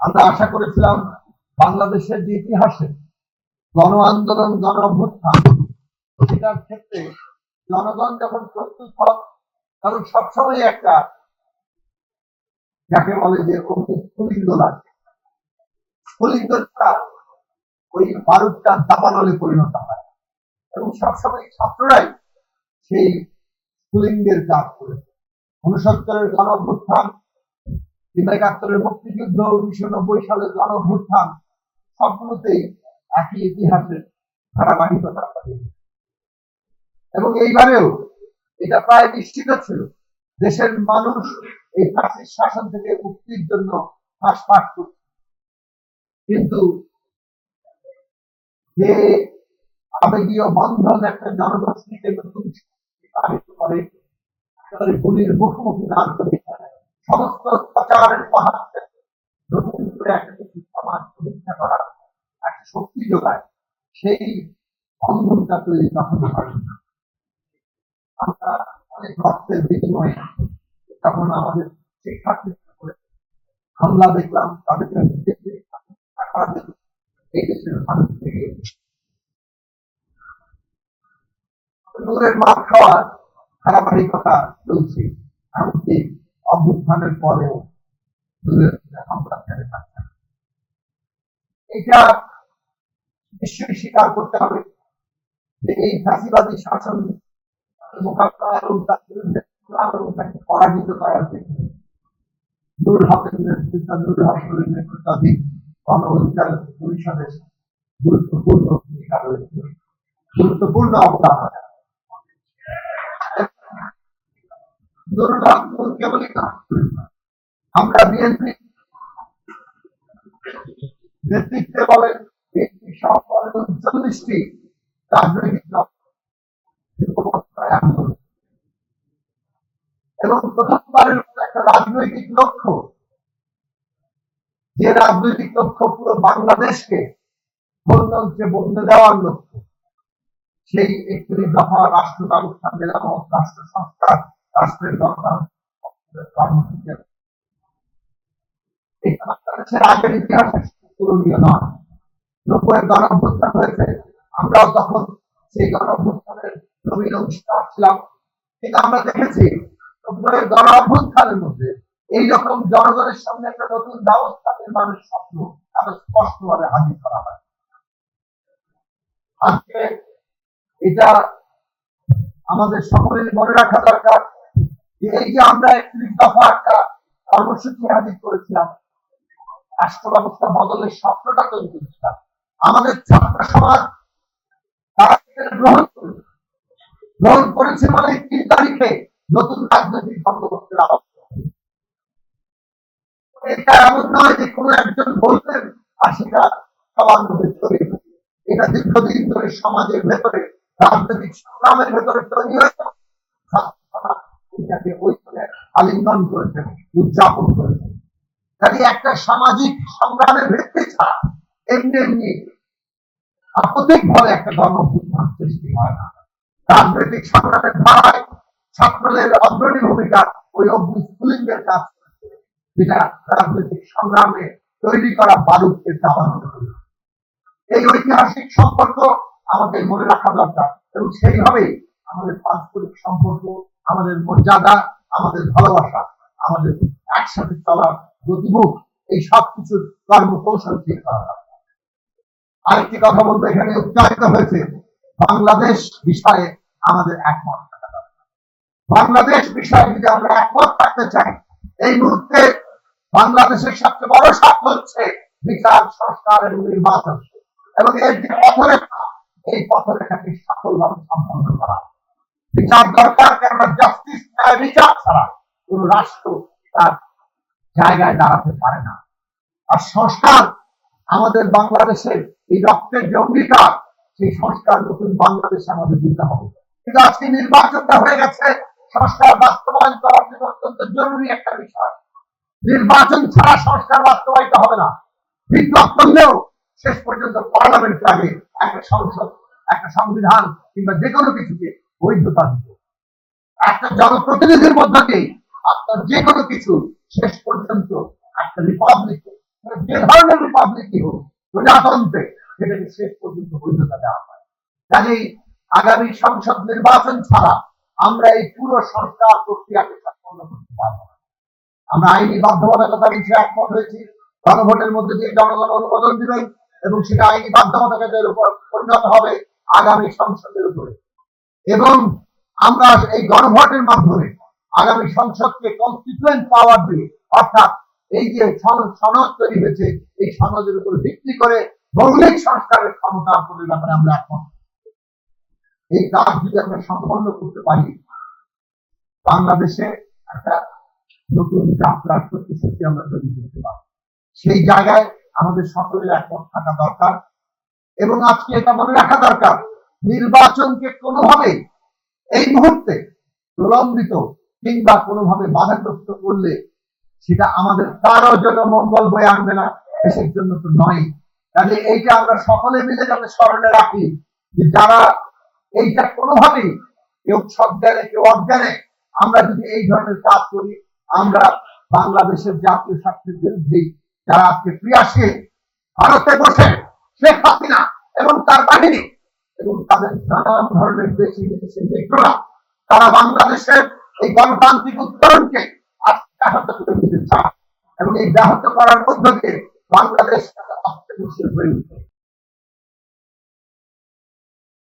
আমরা আশা করেছিলাম বাংলাদেশের যে ইতিহাসে গণ আন্দোলন, গণ অভ্যুত্থান, সেটার ক্ষেত্রে জনগণ যখন প্রস্তুত হন তখন সবসময় একটা যাকে বলে যে স্ফুলিঙ্গ লাগে। স্ফুলিঙ্গটা ওই বারুদটা দাবানলে পরিণত হয়। এবং সবসময় ছাত্ররাই সেই স্ফুলিঙ্গের কাজ করেছে উনসত্তরের গণ অভ্যুত্থান কিংবা একাত্তরের মুক্তিযুদ্ধ উনিশশো নব্বই সালের গণ অভ্যুত্থান সবগুলোতেই একই ইতিহাসের ধারাবাহিকতা এবং এইবারেও এটা প্রায় নিশ্চিত ছিল, দেশের মানুষ এই ফাঁসির শাসন থেকে মুক্তির জন্য হাসপাত করছে। কিন্তু যে আবেগীয় বন্ধন একটা জনগোষ্ঠীকে নতুন করে গুলির মুখোমুখি দাঁড় করে সমস্ত অত্যাচারের শক্তি যোগায় সেই বন্ধনটা তৈরি তখন হয়। আমরা অনেক রক্তের বিনিময়ে তখন আমাদের শিক্ষার্থী হামলা দেখলাম দেখলাম, এই দেশের নূরের খাওয়ার ধারাবাহিকতা চলছে এমনকি অভ্যুত্থানের পরেও ছেড়ে থাকছে এটা নিশ্চয়ই স্বীকার করতে হবে যে এই ফাঁসিবাদী শাসন মোকাবিলা এবং তার বিরুদ্ধে তাকে পরাজিত করার জন্য নূর হকের নেতৃত্ব নূর হকের নেতৃত্বাধীন গণ অধিকার পরিষদের গুরুত্বপূর্ণ ভূমিকা রয়েছে। গুরুত্বপূর্ণ অবদান আমরা বিএনপি নেতৃত্বে বলেন বিএনপি সহ বলেন উনচল্লিশটি রাজনৈতিক দল এবং প্রথমবারের একটা রাজনৈতিক লক্ষ্য, যে রাজনৈতিক লক্ষ্য পুরো বাংলাদেশকে গণতন্ত্রে বদলে দেওয়ার লক্ষ্য, সেই একটি দফা রাষ্ট্র ব্যবস্থা মেরামত রাষ্ট্র সংস্কার রাষ্ট্রের দরকার আগের ইতিহাস পুরনীয় নয়। গণ হয়েছে। আমরাও তখন সেই নবীন ছিলাম। কিন্তু আমরা দেখেছি জনগণের সামনে একটা নতুন ব্যবস্থা নির্মাণের স্বপ্ন এত স্পষ্টভাবে হাজির করা হয়। আজকে এটা আমাদের সকলের মনে রাখা দরকার। এই যে আমরা কর্মসূচি হাজির করেছিলাম রাষ্ট্র ব্যবস্থা বদলের স্বপ্নটা তৈরি করেছিলাম। আমাদের ছাত্র সমাজ গ্রহণ গ্রহণ করেছে মানে তিন তারিখে নতুন রাজনৈতিক বন্দোবস্তের এটা এমন নয় যে কোনো একজন বলতেন, আর সেটা সবার মধ্যে ছড়িয়ে। এটা দীর্ঘদিন ধরে সমাজের ভেতরে, রাজনৈতিক সংগ্রামের ভেতরে তৈরি হয়েছে। এটাকে ঐক্যে আলিঙ্গন করেছেন, উদযাপন করেছেন। কাজে একটা সামাজিক সংগ্রামের ভিত্তি ছাড়া এমনি এমনি একটা সৃষ্টি হয় না। রাজনৈতিক সংগ্রামের ধারায় ছাত্রদের অগ্রণী ভূমিকা ওই অভ্যুৎফুলিঙ্গের কাজ যেটা রাজনৈতিক সংগ্রামে তৈরি করা বারুদকে চাপানো এই ঐতিহাসিক সম্পর্ক আমাদের মনে রাখা দরকার এবং সেইভাবেই আমাদের পারস্পরিক সম্পর্ক আমাদের মর্যাদা, আমাদের ভালোবাসা, আমাদের একসাথে চলার গতিমুখ এই সব কর্মকৌশল ঠিক করা আরেকটি কথা বলতে এখানে উচ্চারিত হয়েছে, বাংলাদেশ বিষয়ে আমাদের একমত বাংলাদেশ বিষয়ে যদি আমরা একমত থাকতে চাই, এই মুহূর্তে বাংলাদেশের সবচেয়ে বড় স্বার্থ হচ্ছে বিচার, সংস্কার এবং নির্বাচন। এবং এর যে পথরেখা, এই পথরেখাকে সফলভাবে সম্পন্ন করা। বিচার দরকার, কেননা জাস্টিস বিচার ছাড়া কোন রাষ্ট্র তার জায়গায় দাঁড়াতে পারে না। আর সংস্কার আমাদের বাংলাদেশের এই রক্তের যে অঙ্গীকার, সেই সংস্কার নতুন বাংলাদেশে আমাদের দিতে হবে। কিন্তু আজকে নির্বাচনটা হয়ে গেছে, সংস্কার বাস্তবায়ন করার জন্য অত্যন্ত জরুরি একটা বিষয়। নির্বাচন ছাড়া সংস্কার বাস্তবায়িত হবে না। বিপ্লব করলেও শেষ পর্যন্ত পার্লামেন্ট আগে একটা সংসদ, একটা সংবিধান কিংবা যে কোনো কিছুকে বৈধতা দিতে একটা জনপ্রতিনিধির আপনার যে কোনো কিছু শেষ পর্যন্ত একটা রিপাবলিক যে ধরনের রিপাবলিকই হোক, প্রজাতন্ত্রে সেটাকে শেষ পর্যন্ত বৈধতা দেওয়া হয়। আগামী সংসদ নির্বাচন ছাড়া আমরা এই পুরো সরকার প্রক্রিয়াকে সম্পন্ন করতে না। আমরা আইনি বাধ্যবাধকতার বিষয়ে একমত হয়েছি, গণভোটের মধ্যে দিয়ে জনগণ অনুমোদন দিবেন এবং সেটা আইনি বাধ্যবাধকতার উপর পরিণত হবে আগামী সংসদের উপরে। এবং আমরা এই গণভোটের মাধ্যমে আগামী সংসদকে কনস্টিটুয়েন্ট পাওয়ার দিয়ে, অর্থাৎ এই যে সন- সনদ তৈরি হয়েছে, এই সনদের উপর ভিত্তি করে মৌলিক সংস্কারের ক্ষমতা অর্জনের ব্যাপারে আমরা একমত। এই কাজ যদি আমরা সম্পন্ন করতে পারি, বাংলাদেশে একটা নতুন যাত্রার সত্যি সত্যি আমরা তৈরি করতে পারব। সেই জায়গায় আমাদের সকলের একমত থাকা দরকার এবং আজকে এটা মনে রাখা দরকার নির্বাচনকে কোনোভাবেই এই মুহূর্তে প্রলম্বিত কিংবা কোনোভাবে বাধাগ্রস্ত করলে সেটা আমাদের কারও জন্য মঙ্গল বয়ে আনবে না, দেশের জন্য তো নয়। কাজে এইটা আমরা সকলে মিলে যাতে স্মরণে রাখি যে যারা এইটা কোনোভাবেই কেউ সজ্ঞানে, কেউ অজ্ঞানে, আমরা যদি এই ধরনের কাজ করি, আমরা বাংলাদেশের জাতীয় স্বার্থের বিরুদ্ধেই যারা আজকে ক্রিয়াশীল, ভারতে বসে শেখ হাসিনা এবং তার বাহিনী এবং তাদের নানান ধরনের দেশি বিদেশি ব্যক্তিরা তারা বাংলাদেশের এই গণতান্ত্রিক উত্তরণকে ব্যাহত করে দিতে চায় এবং এই ব্যাহত করার মধ্য দিয়ে বাংলাদেশ অস্থিতিশীল হয়ে